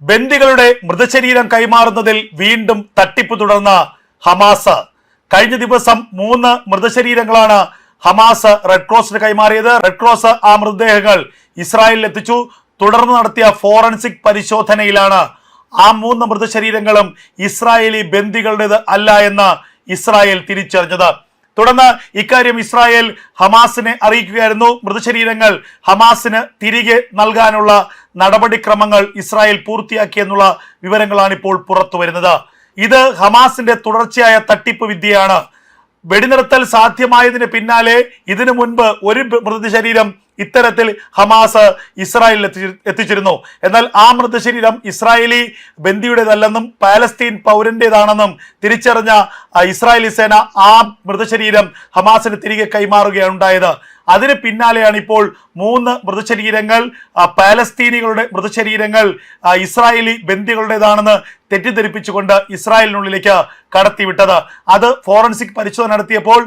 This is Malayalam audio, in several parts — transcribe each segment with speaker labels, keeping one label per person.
Speaker 1: ബന്ദികളുടെ മൃതശരീരം കൈമാറുന്നതിൽ വീണ്ടും തട്ടിപ്പ് തുടർന്ന ഹമാസ്. കഴിഞ്ഞ ദിവസം മൂന്ന് മൃതശരീരങ്ങളാണ് ഹമാസ് റെഡ് ക്രോസിന് കൈമാറിയത്. റെഡ് ക്രോസ് ആ മൃതദേഹങ്ങൾ ഇസ്രായേലിൽ എത്തിച്ചു. തുടർന്ന് നടത്തിയ ഫോറൻസിക് പരിശോധനയിലാണ് ആ മൂന്ന് മൃതശരീരങ്ങളും ഇസ്രായേലി ബന്ദികളുടേത് അല്ല എന്ന് ഇസ്രായേൽ തിരിച്ചറിഞ്ഞത്. തുടർന്ന് ഇക്കാര്യം ഇസ്രായേൽ ഹമാസിനെ അറിയിക്കുകയായിരുന്നു. മൃതശരീരങ്ങൾ ഹമാസിന് തിരികെ നൽകാനുള്ള നടപടിക്രമങ്ങൾ ഇസ്രായേൽ പൂർത്തിയാക്കിയെന്നുള്ള വിവരങ്ങളാണ് ഇപ്പോൾ പുറത്തു വരുന്നത്. ഇത് ഹമാസിന്റെ തുടർച്ചയായ തട്ടിപ്പ് വിദ്യയാണ്. വെടിനിർത്തൽ സാധ്യമായതിന് പിന്നാലെ ഇതിനു മുൻപ് ഒരു മൃതശരീരം ഇത്തരത്തിൽ ഹമാസ് ഇസ്രായേലിൽ എത്തി എത്തിച്ചിരുന്നു. എന്നാൽ ആ മൃതശരീരം ഇസ്രായേലി ബന്ദിയുടേതല്ലെന്നും പാലസ്തീൻ പൗരന്റേതാണെന്നും തിരിച്ചറിഞ്ഞ ഇസ്രായേലി സേന ആ മൃതശരീരം ഹമാസിന് തിരികെ കൈമാറുകയാണ് ഉണ്ടായത്. അതിന് പിന്നാലെയാണ് ഇപ്പോൾ മൂന്ന് മൃതശരീരങ്ങൾ പാലസ്തീനികളുടെ മൃതശരീരങ്ങൾ ഇസ്രായേലി ബന്ദികളുടേതാണെന്ന് തെറ്റിദ്ധരിപ്പിച്ചുകൊണ്ട് ഇസ്രായേലിനുള്ളിലേക്ക് കടത്തിവിട്ടത്. അത് ഫോറൻസിക് പരിശോധന നടത്തിയപ്പോൾ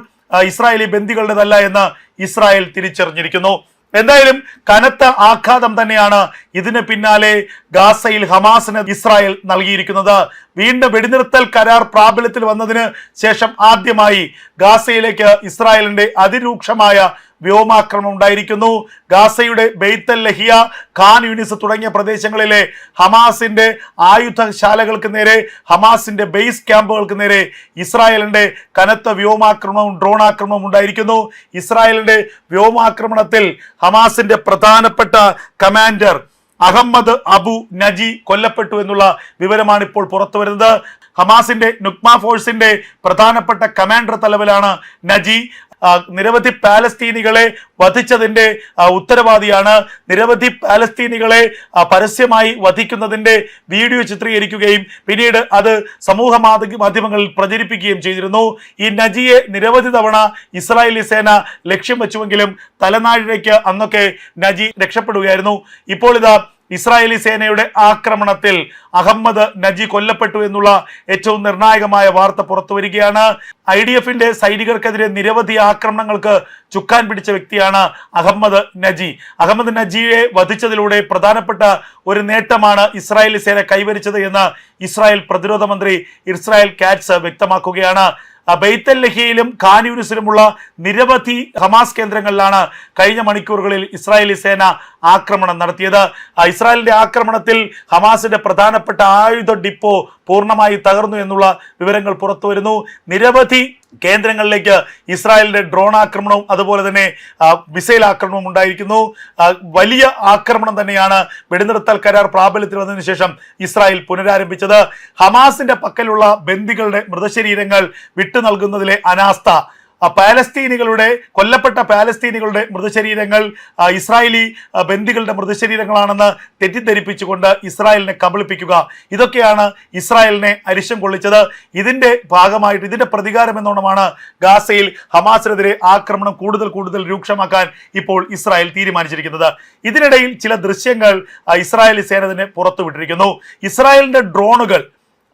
Speaker 1: ഇസ്രായേലി ബന്ദികളുടേതല്ല എന്ന് ഇസ്രായേൽ തിരിച്ചറിഞ്ഞിരിക്കുന്നു. എന്തായാലും കനത്ത ആഘാതം തന്നെയാണ് ഇതിന് പിന്നാലെ ഗാസയിൽ ഹമാസിന് ഇസ്രായേൽ നൽകിയിരിക്കുന്നത്. വീണ്ടും വെടിനിർത്തൽ കരാർ പ്രാബല്യത്തിൽ വന്നതിന് ശേഷം ആദ്യമായി ഗാസയിലേക്ക് ഇസ്രായേലിന്റെ അതിരൂക്ഷമായ വ്യോമാക്രമണം ഉണ്ടായിരിക്കുന്നു. ഗാസയുടെ ബെയ്ത്തൽ ലഹിയ ഖാൻ യൂണിസ് തുടങ്ങിയ പ്രദേശങ്ങളിലെ ഹമാസിന്റെ ആയുധശാലകൾക്ക് നേരെ ഹമാസിന്റെ ബേസ് ക്യാമ്പുകൾക്ക് നേരെ ഇസ്രായേലിന്റെ കനത്ത വ്യോമാക്രമണവും ഡ്രോൺ ആക്രമണവും ഉണ്ടായിരിക്കുന്നു. ഇസ്രായേലിന്റെ വ്യോമാക്രമണത്തിൽ ഹമാസിന്റെ പ്രധാനപ്പെട്ട കമാൻഡർ അഹമ്മദ് അബു നജി കൊല്ലപ്പെട്ടു എന്നുള്ള വിവരമാണ് ഇപ്പോൾ പുറത്തു വരുന്നത്. ഹമാസിന്റെ നുക്മ ഫോഴ്സിന്റെ പ്രധാനപ്പെട്ട കമാൻഡർ തലവിലാണ് നജി. നിരവധി പാലസ്തീനികളെ വധിച്ചതിന്റെ ഉത്തരവാദിയാണ്. നിരവധി പാലസ്തീനികളെ പരസ്യമായി വധിക്കുന്നതിന്റെ വീഡിയോ ചിത്രീകരിക്കുകയും പിന്നീട് അത് സമൂഹ മാധ്യമങ്ങളിൽ പ്രചരിപ്പിക്കുകയും ചെയ്തിരുന്നു. ഈ നജിയെ നിരവധി തവണ ഇസ്രായേലി സേന ലക്ഷ്യം വെച്ചുവെങ്കിലും തലനാഴിലേക്ക് അന്നൊക്കെ നജി രക്ഷപ്പെടുകയായിരുന്നു. ഇപ്പോൾ ഇതാ ഇസ്രായേലി സേനയുടെ ആക്രമണത്തിൽ അഹമ്മദ് നജി കൊല്ലപ്പെട്ടു എന്നുള്ള ഏറ്റവും നിർണായകമായ വാർത്ത പുറത്തു വരികയാണ്. ഐ ഡി എഫിന്റെ സൈനികർക്കെതിരെ നിരവധി ആക്രമണങ്ങൾക്ക് ചുക്കാൻ പിടിച്ച വ്യക്തിയാണ് അഹമ്മദ് നജി. അഹമ്മദ് നജിയെ വധിച്ചതിലൂടെ പ്രധാനപ്പെട്ട ഒരു നേട്ടമാണ് ഇസ്രായേലി സേന കൈവരിച്ചത് എന്ന് ഇസ്രായേൽ പ്രതിരോധ മന്ത്രി ഇസ്രായേൽ കാറ്റ്സ് വ്യക്തമാക്കുകയാണ്. ബെയ്ത്തൽ ലഹിയയിലും ഖാൻ നിരവധി ഹമാസ് കേന്ദ്രങ്ങളിലാണ് കഴിഞ്ഞ മണിക്കൂറുകളിൽ ഇസ്രായേലി സേന ആക്രമണം നടത്തിയത്. ഇസ്രായേലിന്റെ ആക്രമണത്തിൽ ഹമാസിന്റെ പ്രധാനപ്പെട്ട ആയുധ ഡിപ്പോ പൂർണമായി തകർന്നു എന്നുള്ള വിവരങ്ങൾ പുറത്തു വരുന്നു നിരവധി കേന്ദ്രങ്ങളിലേക്ക് ഇസ്രായേലിന്റെ ഡ്രോൺ ആക്രമണവും അതുപോലെ തന്നെ മിസൈൽ ആക്രമണവും ഉണ്ടായിരിക്കുന്നു. വലിയ ആക്രമണം തന്നെയാണ് വെടിനിർത്തൽ കരാർ പ്രാബല്യത്തിൽ വന്നതിന് ശേഷം ഇസ്രായേൽ പുനരാരംഭിച്ചത്. ഹമാസിന്റെ പക്കലുള്ള ബന്ദികളുടെ മൃതശരീരങ്ങൾ വിട്ടു നൽകുന്നതിലെ അനാസ്ഥ പാലസ്തീനികളുടെ കൊല്ലപ്പെട്ട പാലസ്തീനികളുടെ മൃതശരീരങ്ങൾ ഇസ്രായേലി ബന്ദികളുടെ മൃതശരീരങ്ങളാണെന്ന് തെറ്റിദ്ധരിപ്പിച്ചുകൊണ്ട് ഇസ്രായേലിനെ കബളിപ്പിക്കുക. ഇതൊക്കെയാണ് ഇസ്രായേലിനെ അരിശം കൊള്ളിച്ചത്. ഇതിന്റെ ഭാഗമായിട്ട് ഇതിന്റെ പ്രതികാരം എന്നോണമാണ് ഗാസയിൽ ഹമാസിനെതിരെ ആക്രമണം കൂടുതൽ കൂടുതൽ രൂക്ഷമാക്കാൻ ഇപ്പോൾ ഇസ്രായേൽ തീരുമാനിച്ചിരിക്കുന്നത്. ഇതിനിടയിൽ ചില ദൃശ്യങ്ങൾ ഇസ്രായേലി സേന തന്നെ പുറത്തുവിട്ടിരിക്കുന്നു. ഇസ്രായേലിന്റെ ഡ്രോണുകൾ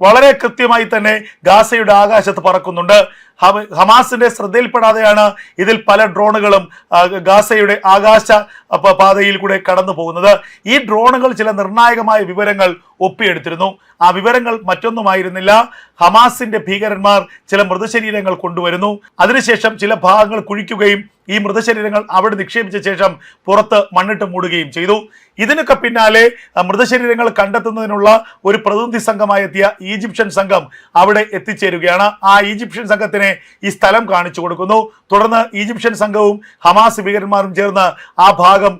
Speaker 1: വളരെ കൃത്യമായി തന്നെ ഗാസയുടെ ആകാശത്ത് പറക്കുന്നുണ്ട്. ഹമാസിന്റെ ശ്രദ്ധയിൽപ്പെടാതെയാണ് ഇതിൽ പല ഡ്രോണുകളും ഗാസയുടെ ആകാശ പാതയിൽ കൂടെ കടന്നു പോകുന്നത്. ഈ ഡ്രോണുകൾ ചില നിർണായകമായ വിവരങ്ങൾ ഒപ്പിയെടുത്തിരുന്നു. ആ വിവരങ്ങൾ മറ്റൊന്നുമായിരുന്നില്ല. ഹമാസിന്റെ ഭീകരന്മാർ ചില മൃതശരീരങ്ങൾ കൊണ്ടുവരുന്നു. അതിനുശേഷം ചില ഭാഗങ്ങൾ കുഴിക്കുകയും ഈ മൃതശരീരങ്ങൾ അവിടെ നിക്ഷേപിച്ച ശേഷം പുറത്ത് മണ്ണിട്ട് മൂടുകയും ചെയ്തു. ഇതിനൊക്കെ പിന്നാലെ മൃതശരീരങ്ങൾ കണ്ടെത്തുന്നതിനുള്ള ഒരു പ്രതിനിധി സംഘമായി എത്തിയ ഈജിപ്ഷ്യൻ സംഘം അവിടെ എത്തിച്ചേരുകയാണ്. ആ ഈജിപ്ഷ്യൻ സംഘത്തിനെ ഈ സ്ഥലം കാണിച്ചു കൊടുക്കുന്നു. തുടർന്ന് ഈജിപ്ഷ്യൻ സംഘവും ഹമാസ് ഭീകരന്മാരും ചേർന്ന് ആ ഭാഗം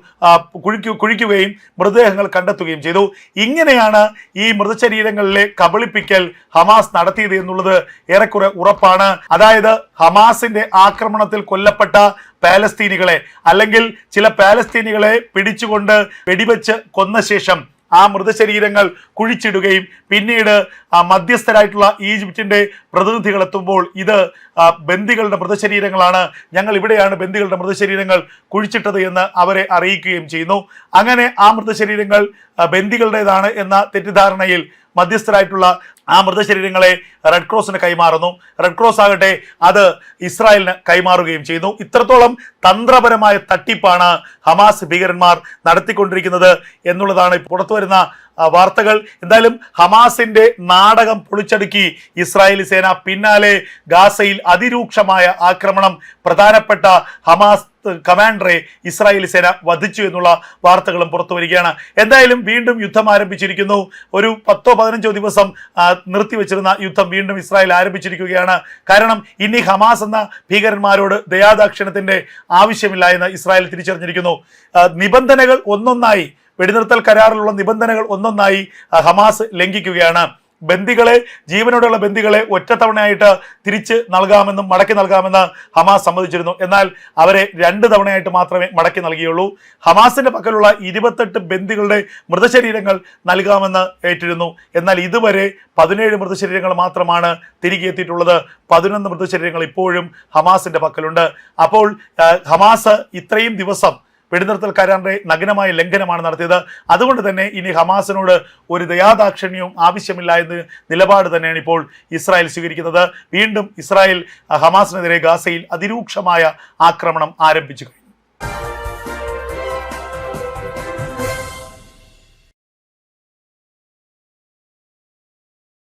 Speaker 1: കുഴിക്കു കുഴിക്കുകയും മൃതദേഹങ്ങൾ കണ്ടെത്തുകയും ചെയ്തു. ഇങ്ങനെയാണ് ഈ മൃതശരീരങ്ങളിലെ കബളിപ്പിക്കൽ ഹമാസ് നടത്തിയത് എന്നുള്ളത് ഏറെക്കുറെ ഉറപ്പാണ്. അതായത് ഹമാസിന്റെ ആക്രമണത്തിൽ കൊല്ലപ്പെട്ട പാലസ്തീനികളെ അല്ലെങ്കിൽ ചില പാലസ്തീനികളെ പിടിച്ചുകൊണ്ട് വെടിവെച്ച് കൊന്ന ശേഷം ആ മൃതശരീരങ്ങൾ കുഴിച്ചിടുകയും പിന്നീട് മധ്യസ്ഥരായിട്ടുള്ള ഈജിപ്തിന്റെ പ്രതിനിധികൾ എത്തുമ്പോൾ ഇത് ബന്ദികളുടെ മൃതശരീരങ്ങളാണ്. ഞങ്ങൾ ഇവിടെയാണ് ബന്ദികളുടെ മൃതശരീരങ്ങൾ കുഴിച്ചിട്ടത് എന്ന് അവരെ അറിയിക്കുകയും ചെയ്യുന്നു. അങ്ങനെ ആ മൃതശരീരങ്ങൾ ബന്ദികളുടേതാണ് എന്ന തെറ്റിദ്ധാരണയിൽ മധ്യസ്ഥരായിട്ടുള്ള ആ മൃതശരീരങ്ങളെ റെഡ് ക്രോസിന് കൈമാറുന്നു. റെഡ് ക്രോസ് ആകട്ടെ അത് ഇസ്രായേലിന് കൈമാറുകയും ചെയ്യുന്നു. ഇത്രത്തോളം തന്ത്രപരമായ തട്ടിപ്പാണ് ഹമാസ് ഭീകരന്മാർ നടത്തിക്കൊണ്ടിരിക്കുന്നത് എന്നുള്ളതാണ് പുറത്തു വരുന്ന ആ, വാർത്തകൾ. എന്തായാലും ഹമാസിന്റെ നാടകം പൊളിച്ചടുക്കി ഇസ്രായേലി സേന പിന്നാലെ ഗാസയിൽ അതിരൂക്ഷമായ ആക്രമണം. പ്രധാനപ്പെട്ട ഹമാസ് കമാൻഡറെ ഇസ്രായേലി സേന വധിച്ചു എന്നുള്ള വാർത്തകളും പുറത്തു വരികയാണ്. എന്തായാലും വീണ്ടും യുദ്ധം ആരംഭിച്ചിരിക്കുന്നു. ഒരു പത്തോ പതിനഞ്ചോ ദിവസം നിർത്തിവെച്ചിരുന്ന യുദ്ധം വീണ്ടും ഇസ്രായേൽ ആരംഭിച്ചിരിക്കുകയാണ്. കാരണം ഇനി ഹമാസ് എന്ന ഭീകരന്മാരോട് ദയാദാക്ഷിണത്തിന്റെ ആവശ്യമില്ല എന്ന് ഇസ്രായേൽ തിരിച്ചറിഞ്ഞിരിക്കുന്നു. നിബന്ധനകൾ ഒന്നൊന്നായി വെടിനിർത്തൽ കരാറിലുള്ള നിബന്ധനകൾ ഒന്നൊന്നായി ഹമാസ് ലംഘിക്കുകയാണ്. ബന്ദികളെ ജീവനോടെയുള്ള ബന്ദികളെ ഒറ്റത്തവണയായിട്ട് തിരിച്ച് നൽകാമെന്നും മടക്കി നൽകാമെന്ന് ഹമാസ് സമ്മതിച്ചിരുന്നു. എന്നാൽ അവരെ രണ്ട് തവണയായിട്ട് മാത്രമേ മടക്കി നൽകിയുള്ളൂ. ഹമാസിന്റെ പക്കലുള്ള ഇരുപത്തെട്ട് ബന്ദികളുടെ മൃതശരീരങ്ങൾ നൽകാമെന്ന് ഏറ്റിരുന്നു. എന്നാൽ ഇതുവരെ പതിനേഴ് മൃതശരീരങ്ങൾ മാത്രമാണ് തിരികെ എത്തിയിട്ടുള്ളത്. പതിനൊന്ന് മൃതശരീരങ്ങൾ ഇപ്പോഴും ഹമാസിന്റെ പക്കലുണ്ട്. അപ്പോൾ ഹമാസ് ഇത്രയും ദിവസം വെടിനിർത്തൽ കരാറിന്റെ നഗ്നമായ ലംഘനമാണ് നടത്തിയത്. അതുകൊണ്ട് തന്നെ ഇനി ഹമാസിനോട് ഒരു ദയാദാക്ഷിണ്യവും ആവശ്യമില്ല എന്ന നിലപാട് തന്നെയാണ് ഇപ്പോൾ ഇസ്രായേൽ സ്വീകരിക്കുന്നത്. വീണ്ടും ഇസ്രായേൽ ഹമാസിനെതിരെ ഗാസയിൽ അതിരൂക്ഷമായ ആക്രമണം ആരംഭിച്ചു കഴിഞ്ഞു.